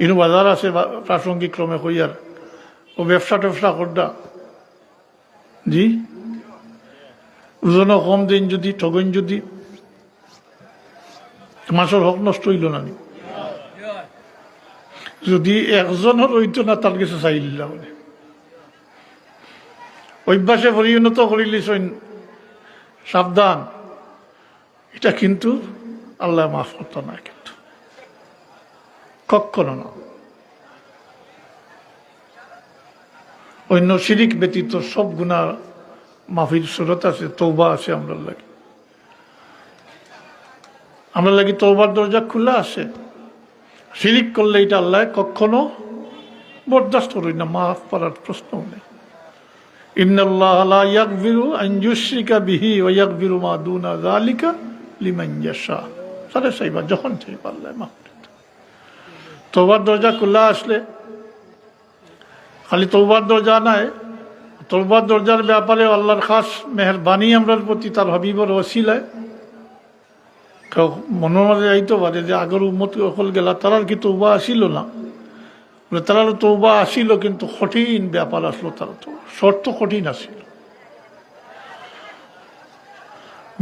ইনু বাজার আছে প্রাসঙ্গিক ক্রমে হইয়ার ও ব্যবসা ট্যাবসা করডা। জি? ওজনও কম দিন যদি, ঠগন যদি। মাছের হক নষ্ট হইল না? যদি একজনের হইতো না তার কাছে চাইলিলা বলে। অভ্যাসে পরিণত করিলিছেন সাবধান এটা কিন্তু আল্লাহ মাফ করতো না কখনো না। অন্য শিরিক ব্যতীত সব গুণা মাফির সুরত আছে তৌবা আছে আমরা লাগে। আমরা লাগি তৌবার দরজা খোলা আছে। শিরিক করলে এটা আল্লাহ কখনো বরদাস্ত করি না, মাফ করার প্রশ্ন নেই। ইন্নাল্লাহ লা ওয়া ইয়াগফিরু মা ইয়াশা। সারে যখন চাইবা আল্লাহ মাফ। তৌবার দরজা খোলা আসলে, খালি তৌবার দরজা নাই তৌবার দরজার ব্যাপারে আল্লাহর খাস মেহরবানি আমরার প্রতি তার হাবিবর ওসিলায়। কেউ মনের মাঝে যাইতে পারে যে আগের উন্মত হল গেলা, তারার কি তৌবা আসিল না? বলে তারার তৌবা আসিল, কিন্তু কঠিন ব্যাপার আসলো তার তো, শর্ত কঠিন আসিল।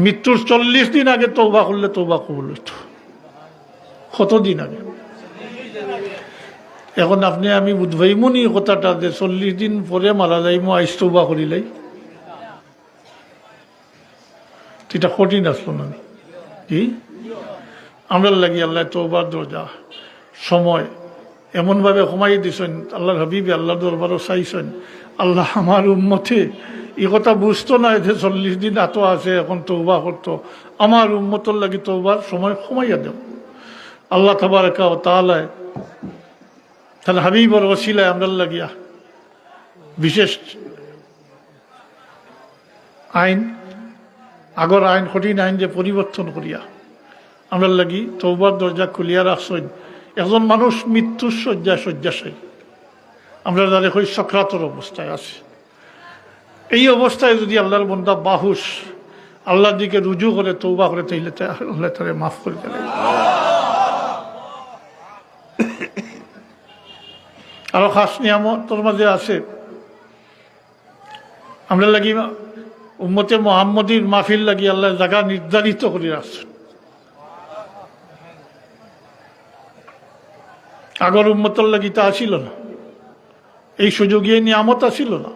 মৃত্যুর চল্লিশ দিন আগে তৌবা করলে তৌবা কবুল হইত। কতদিন আগে? এখন আপনি আমি বুধবাইমনি কথাটা যে চল্লিশ দিন পরে মারা যাইমো আইস তৌবা করিলাই এটা কঠিন আসলো নি? কি? আমরা লাগি আল্লাহ তৌবার দরজা। সময়। এমনভাবে কমাই দিছেন, আল্লাহর হাবিবি আল্লাহ দরবারও চাইছেন। আল্লাহ আমার উম্মতে, এই কথা বুঝতো না যে চল্লিশ দিন এত আছে, এখন তৌবা করতো। আমার উম্মতর লাগি তৌবার সময় কমাইয়া দেব। আল্লাহ তাবারকা ও তালায় তাহলে হাবিবর ওসিলায় আমরা লাগিয়া বিশেষ আইন, আগর আইন, কঠিন আইন যে পরিবর্তন করিয়া আমরা লাগি তৌবার দরজা খুলিয়া রাখছেন। একজন মানুষ মৃত্যুর শয্যা শয্যাশায়ী। আমরা যারা হই সক্রাতর অবস্থায় আছে। এই অবস্থায় যদি আল্লাহর বন্দা বাহুস আল্লাহর দিকে রুজু করে তৌবা করে, তাইলে তা আল্লাহ তারে মাফ করে দেবে আরও খাস নিয়ামতর মাঝে আছে। আমরা লাগি উম্মতে মোহাম্মদীর মাহফিল লাগি আল্লাহ জায়গা নির্ধারিত করে রাখছেন। আগর উম্মতর লাগি তা আসিল না। এই সুযোগে নিয়ামত আসিল না।